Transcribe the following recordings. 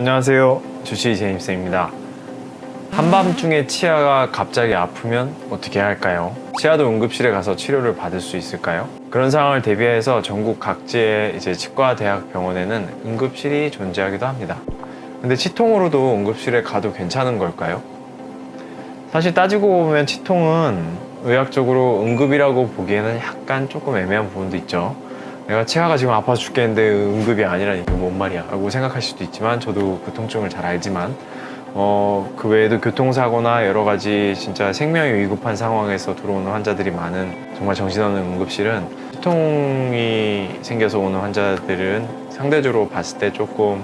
안녕하세요. 주치 제임스입니다. 한밤중에 치아가 갑자기 아프면 어떻게 할까요? 치아도 응급실에 가서 치료를 받을 수 있을까요? 그런 상황을 대비해서 전국 각지의 이제 치과 대학 병원에는 응급실이 존재하기도 합니다. 근데 치통으로도 응급실에 가도 괜찮은 걸까요? 사실 따지고 보면 치통은 의학적으로 응급이라고 보기에는 약간 조금 애매한 부분도 있죠. 내가 치아가 지금 아파 죽겠는데 응급이 아니라니 이게 뭔 말이야? 라고 생각할 수도 있지만 저도 그 통증을 잘 알지만 어, 그 외에도 교통사고나 여러 가지 진짜 생명이 위급한 상황에서 들어오는 환자들이 많은 정말 정신없는 응급실은 치통이 생겨서 오는 환자들은 상대적으로 봤을 때 조금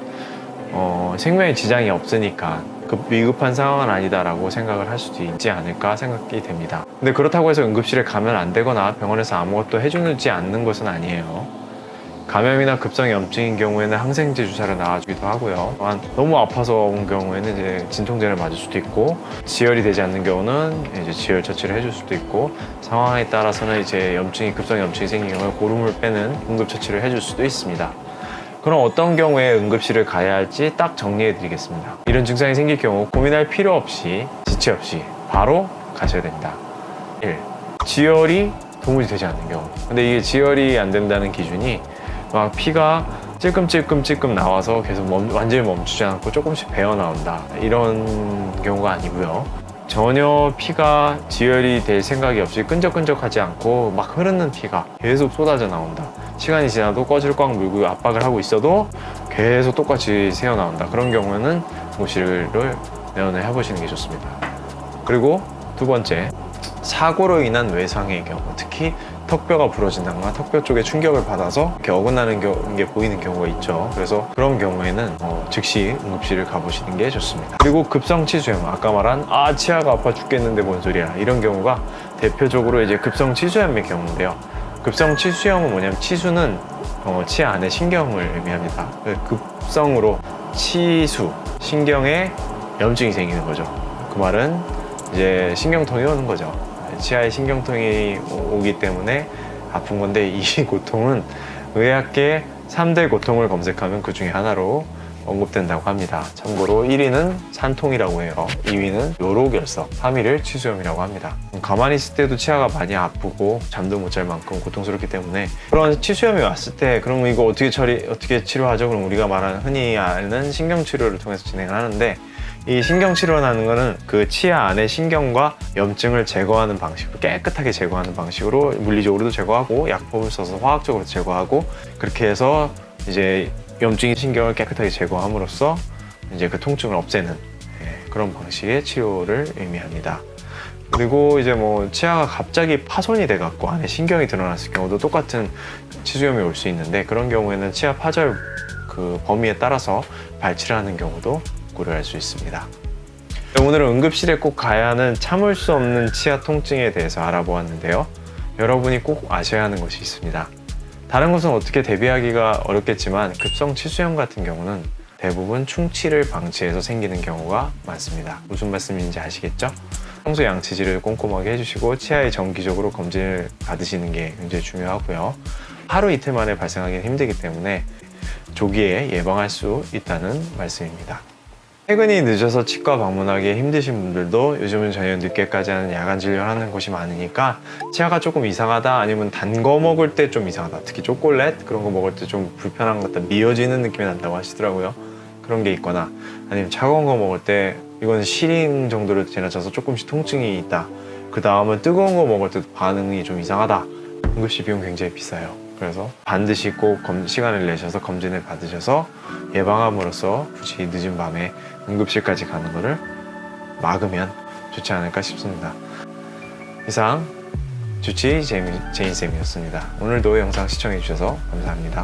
어, 생명에 지장이 없으니까 급 위급한 상황은 아니다라고 생각을 할 수도 있지 않을까 생각이 됩니다. 근데 그렇다고 해서 응급실에 가면 안 되거나 병원에서 아무것도 해주지 않는 것은 아니에요. 감염이나 급성 염증인 경우에는 항생제 주사를 놔주기도 하고요. 또한 너무 아파서 온 경우에는 이제 진통제를 맞을 수도 있고 지혈이 되지 않는 경우는 이제 지혈 처치를 해줄 수도 있고 상황에 따라서는 이제 염증이 급성 염증이 생긴 경우에 고름을 빼는 응급 처치를 해줄 수도 있습니다. 그럼 어떤 경우에 응급실을 가야 할지 딱 정리해 드리겠습니다. 이런 증상이 생길 경우 고민할 필요 없이 지체 없이 바로 가셔야 됩니다. 1. 지혈이 도무지 되지 않는 경우. 근데 이게 지혈이 안 된다는 기준이 막 피가 찔끔찔끔찔끔 나와서 계속 멈- 완전히 멈추지 않고 조금씩 배어 나온다. 이런 경우가 아니고요. 전혀 피가 지혈이 될 생각이 없이 끈적끈적하지 않고 막 흐르는 피가 계속 쏟아져 나온다. 시간이 지나도 꺼지를 꽉 물고 압박을 하고 있어도 계속 똑같이 새어 나온다. 그런 경우에는 응급실을 내원을 해보시는 게 좋습니다. 그리고 두 번째, 사고로 인한 외상의 경우, 특히 턱뼈가 부러진다거나 턱뼈 쪽에 충격을 받아서 이렇게 어긋나는 겨- 게 보이는 경우가 있죠. 그래서 그런 경우에는 어, 즉시 응급실을 가보시는 게 좋습니다. 그리고 급성 치수염, 아까 말한 아 치아가 아파 죽겠는데 뭔 소리야 이런 경우가 대표적으로 이제 급성 치수염의 경우인데요. 급성 치수염은 뭐냐면 치수는 어, 치아 안에 신경을 의미합니다. 그 급성으로 치수, 신경에 염증이 생기는 거죠. 그 말은 이제 신경통이 오는 거죠. 치아에 신경통이 오- 오기 때문에 아픈 건데 이 고통은 의학계 3대 고통을 검색하면 그 중에 하나로 언급된다고 합니다. 참고로 1위는 산통이라고 해요. 2위는 요로결석, 3위를 치수염이라고 합니다. 가만히 있을 때도 치아가 많이 아프고 잠도 못 잘 만큼 고통스럽기 때문에 그런 치수염이 왔을 때 그럼 이거 어떻게 처리 어떻게 치료하죠? 그럼 우리가 말하는 흔히 아는 신경 치료를 통해서 진행을 하는데 이 신경 치료라는 거는 그 치아 안의 신경과 염증을 제거하는 방식으로 깨끗하게 제거하는 방식으로 물리적으로도 제거하고 약품을 써서 화학적으로 제거하고 그렇게 해서 이제 염증이 신경을 깨끗하게 제거함으로써 이제 그 통증을 없애는 예, 그런 방식의 치료를 의미합니다. 그리고 이제 뭐 치아가 갑자기 파손이 돼 갖고 안에 신경이 드러났을 경우도 똑같은 치수염이 올 수 있는데 그런 경우에는 치아 파절 그 범위에 따라서 발치를 하는 경우도 고려할 수 있습니다. 오늘은 응급실에 꼭 가야 하는 참을 수 없는 치아 통증에 대해서 알아보았는데요. 여러분이 꼭 아셔야 하는 것이 있습니다. 다른 것은 어떻게 대비하기가 어렵겠지만 급성 치수염 같은 경우는 대부분 충치를 방치해서 생기는 경우가 많습니다. 무슨 말씀인지 아시겠죠? 평소 양치질을 꼼꼼하게 해주시고 치아에 정기적으로 검진을 받으시는 게 굉장히 중요하고요. 하루 이틀 만에 발생하기는 힘들기 때문에 조기에 예방할 수 있다는 말씀입니다. 퇴근이 늦어서 치과 방문하기 힘드신 분들도 요즘은 저녁 늦게까지 하는 야간 진료를 하는 곳이 많으니까 치아가 조금 이상하다 아니면 단 거 먹을 때 좀 이상하다. 특히 초콜릿 그런 거 먹을 때 좀 불편한 것 같다. 미어지는 느낌이 난다고 하시더라고요. 그런 게 있거나 아니면 차가운 거 먹을 때 이건 시린 정도로 지나쳐서 조금씩 통증이 있다. 그 다음은 뜨거운 거 먹을 때도 반응이 좀 이상하다. 응급실 비용 굉장히 비싸요 그래서 반드시 꼭 검- 시간을 내셔서 검진을 받으셔서 예방함으로써 굳이 늦은 밤에 응급실까지 가는 것을 막으면 좋지 않을까 싶습니다. 이상 주치 제인 쌤이었습니다. 오늘도 영상 시청해 주셔서 감사합니다.